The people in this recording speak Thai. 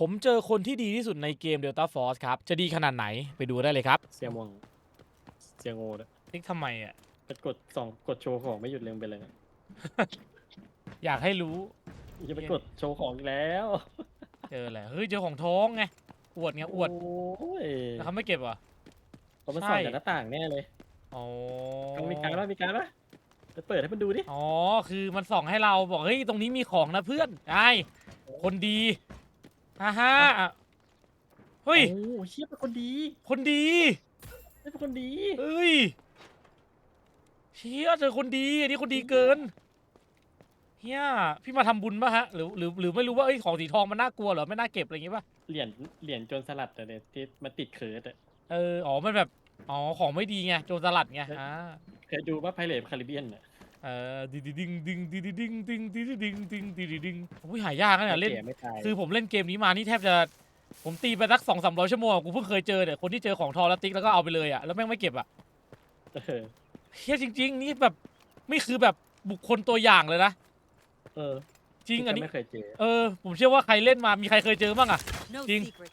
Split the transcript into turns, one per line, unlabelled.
ผมเจอคนที่ดีที่สุดในเกม Delta Force ครับ จะดีขนาดไหนไปดูได้เลยครับ
เสียงม่วงเสียงโง่ด้วย
ติ๊กทำไมอะ
ไปกดสองกดโชว์ของไม่หยุดเลยไปเลยนะ
อยากให้รู้
อย่าไปกดโชว์ของอีกแล้ว
เจอแหละเฮ้ยเจอของท้องไงอวดไงอวด
โอ้ย
แล้วเขาไม่เก็บเหรอะ
เขามา
ใช่
ส่องจากหน้าต่างแน่เลย
อ๋อ
ต้องมีการว่ามีการว่าไปเปิดให้มันดูดิ
อ๋อคือมันส่องให้เราบอกเฮ้ยตรงนี้มีของนะเพื่อนไอ้คนดี ฮ่าฮ่าเฮ้ย
โอ้เชี่ยเป็นคนดี
คนดี
เชี่ยเป็นคนดี
เอ้ยเชี่ยเจอคนดีอันนี้คนดีเกินเฮียพี่มาทำบุญป่ะฮะหรือหรือหรือไม่รู้ว่าเอ้ยของสีทองมันน่ากลัวเหรอไม่น่าเก็บอะไรอย่างงี้ป่ะ
เหรียญเหรียญโจรสลัดอะเนี่ยที่มันติดเคิร์ดอะ
เอออ๋อมันแบบอ๋อของไม่ดีไงโจรสลัดไงอ่า
เคยดูว่าไพเรตคาริเบียนอะ
เออดิดิดิงดิงดิดิดิงดิงดิดิดิงดิงดิดิดิงอุ้ยหายากนะเนี่ยเล่น
แก่ไม่ตาย
คือผมเล่นเกมนี้มานี่แทบจะผมตีไปสักสองสามร้อยชั่วโมงอะกูเพิ่งเคยเจอเนี่ยคนที่เจอของทอแล้วติ๊กแล้วก็เอาไปเลยอะแล้วแม่งไม่เก็บอะ
เออ
เฮียจริง ๆ นี่แบบไม่คือแบบบุคคลตัวอย่างเลยนะ
เออ
จริงอันนี้
ไม่เคยเจอ
เออผมเชื่อว่าใครเล่นมามีใครเคยเจอบ้างอะ
No
Ding.
secrets